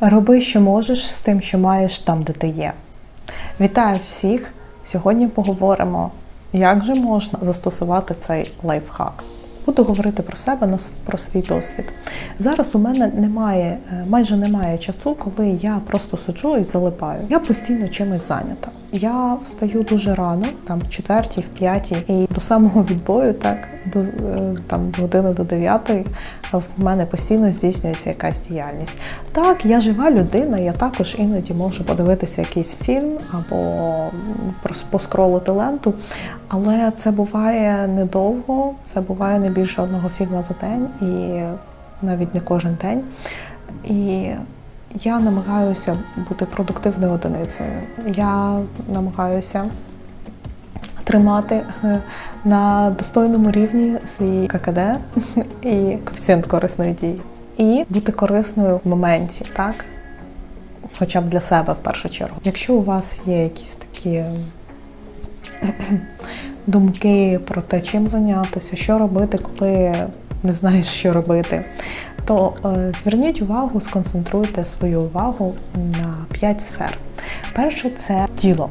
Роби, що можеш з тим, що маєш там, де ти є. Вітаю всіх! Сьогодні поговоримо, як же можна застосувати цей лайфхак. Буду говорити про себе, про свій досвід. Зараз у мене немає, е, майже немає часу, коли я просто сиджу і залипаю. Я постійно чимось зайнята. Я встаю дуже рано, там в четвертій, в п'ятій, і до самого відбою, так до е, там години до дев'ятої, в мене постійно здійснюється якась діяльність. Так, я жива людина, я також іноді можу подивитися якийсь фільм або поскролити ленту, але це буває недовго, це буває не більше одного фільму за день і навіть не кожен день. І я намагаюся бути продуктивною одиницею. Я намагаюся тримати е, на достойному рівні свій ККД і коефіцієнт корисної дії. І бути корисною в моменті, так? Хоча б для себе в першу чергу. Якщо у вас є якісь такі думки про те, чим зайнятися, що робити, коли не знаєш, що робити, то е, зверніть увагу, сконцентруйте свою увагу на п'ять сфер. Перше це тіло.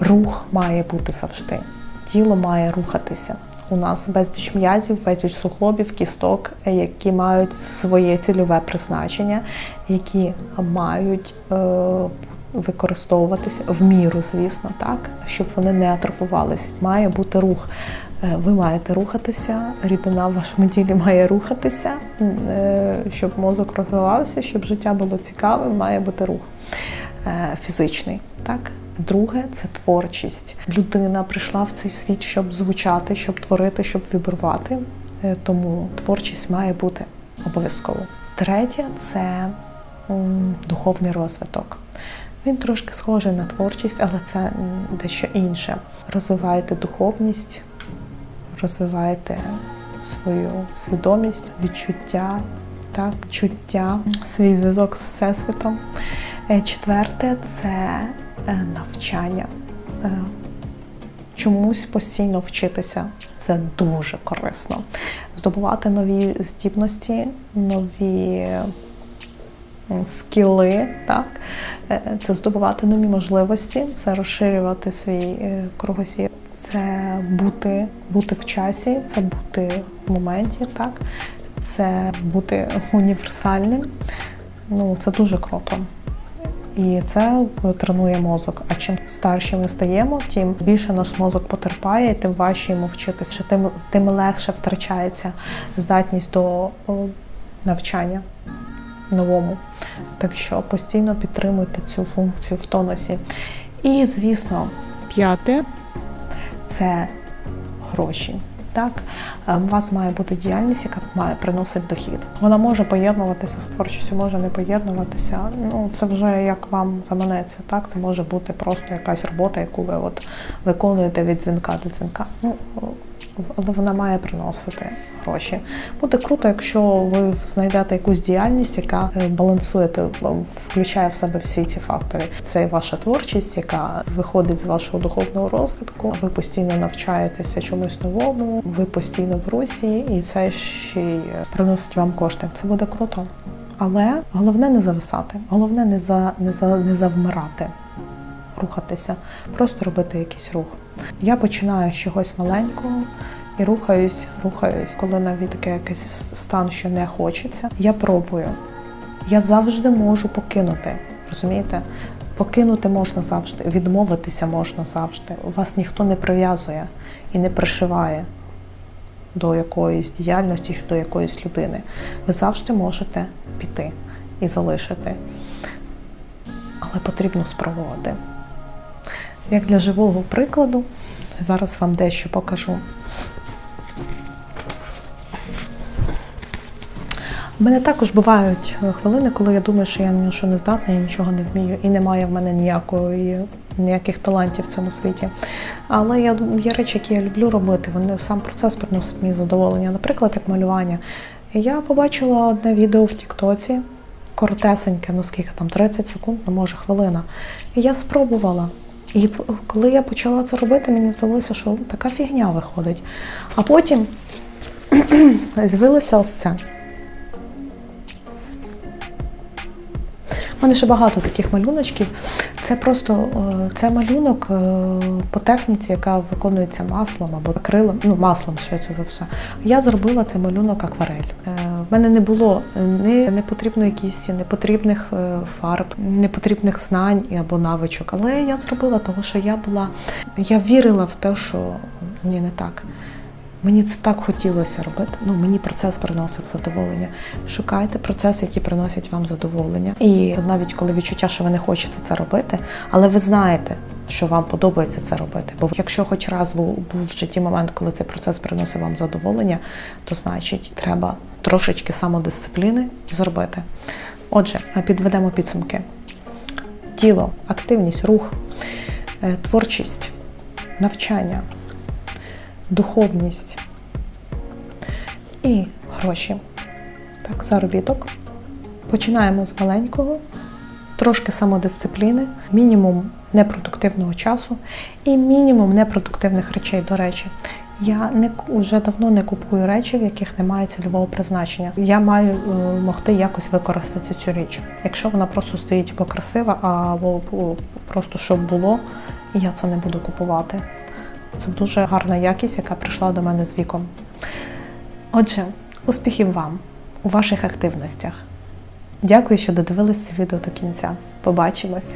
Рух має бути завжди. Тіло має рухатися. У нас безліч м'язів, безліч суглобів, кісток, е, які мають своє цільове призначення, які мають е, використовуватися в міру, звісно, так, щоб вони не атрофувалися. Має бути рух. Е, Ви маєте рухатися, рідина в вашому тілі має рухатися, е, щоб мозок розвивався, щоб життя було цікавим, має бути рух е, фізичний. Так? Друге це творчість. Людина прийшла в цей світ, щоб звучати, щоб творити, щоб вібрувати. Тому творчість має бути обов'язково. Третє це духовний розвиток. Він трошки схожий на творчість, але це дещо інше. Розвивайте духовність, розвивайте свою свідомість, відчуття, так, чуття, свій зв'язок з Всесвітом. Е, Четверте це е, навчання. Е, Чомусь постійно вчитися це дуже корисно. Здобувати нові здібності, нові скіли, так? Це здобувати нові можливості, це розширювати свій кругозір, це бути, бути в часі, це бути в моменті, так? це бути універсальним. Ну, це дуже круто. І це тренує мозок. А чим старші ми стаємо, тим більше наш мозок потерпає, тим важче йому вчитися, тим, тим легше втрачається здатність до навчання новому. Так що постійно підтримуйте цю функцію в тонусі. І, звісно, П'яте. Це гроші. Так, Е, у вас має бути діяльність, яка має приносить дохід. Вона може поєднуватися з творчістю, може не поєднуватися. Ну це вже як вам заманеться. Так, це може бути просто якась робота, яку ви от виконуєте від дзвінка до дзвінка. Ну але вона має приносити гроші. Буде круто, якщо ви знайдете якусь діяльність, яка е, балансує, включає в себе всі ці фактори. Це ваша творчість, яка виходить з вашого духовного розвитку. Ви постійно навчаєтеся чомусь новому, ви постійно в русі, і це ще й е, приносить вам кошти. Це буде круто. Але головне не зависати, головне не за не за не завмирати рухатися, просто робити якийсь рух. Я починаю з чогось маленького і рухаюсь, рухаюсь. Коли навіть таке якийсь стан, що не хочеться, я пробую. Я завжди можу покинути. Розумієте? Покинути можна завжди, відмовитися можна завжди. Вас ніхто не прив'язує і не пришиває до якоїсь діяльності чи до якоїсь людини. Ви завжди можете піти і залишити. Але потрібно спробувати. Як для живого прикладу, зараз вам дещо покажу. У мене також бувають е, хвилини, коли я думаю, що я ні на що не здатна, я нічого не вмію, і немає в мене ніякої, ніяких талантів в цьому світі. Але я, є речі, які я люблю робити. Вони сам процес приносить мені задоволення. Наприклад, як малювання. Я побачила одне відео в Тіктоці, коротесеньке, ну скільки там 30 секунд, ну може хвилина. І я спробувала. І коли я почала це робити, мені здалося, що така фігня виходить. А потім з'явилося ось це. Мене ще багато таких малюночків. Це просто е, це малюнок е, по техніці, яка виконується маслом або акрилом, ну маслом швидше за все. Я зробила цей малюнок акварель. Е, В мене не було ні непотрібної кісті, непотрібних фарб, непотрібних знань або навичок. Але я зробила того, що я була. Я вірила в те, що ні, не так. Мені це так хотілося робити. Ну мені процес приносив задоволення. Шукайте процеси, які приносять вам задоволення. І навіть коли відчуття, що ви не хочете це робити, але ви знаєте, що вам подобається це робити. Бо якщо хоч раз був, в житті момент, коли цей процес приносив вам задоволення, то значить треба трошечки самодисципліни зробити. Отже, підведемо підсумки: тіло, активність, рух, е, творчість, навчання духовність і гроші. Так, заробіток. Починаємо з маленького, трошки самодисципліни, мінімум непродуктивного часу і мінімум непродуктивних речей. До речі, я не вже давно не купую речі, в яких немає цільового призначення. Я маю е, могти якось використати цю річ. Якщо вона просто стоїть бо красива, або просто щоб було, я це не буду купувати. Це дуже гарна якість, яка прийшла до мене з віком. Отже, успіхів вам у ваших активностях. Дякую, що додивились це відео до кінця. Побачимось!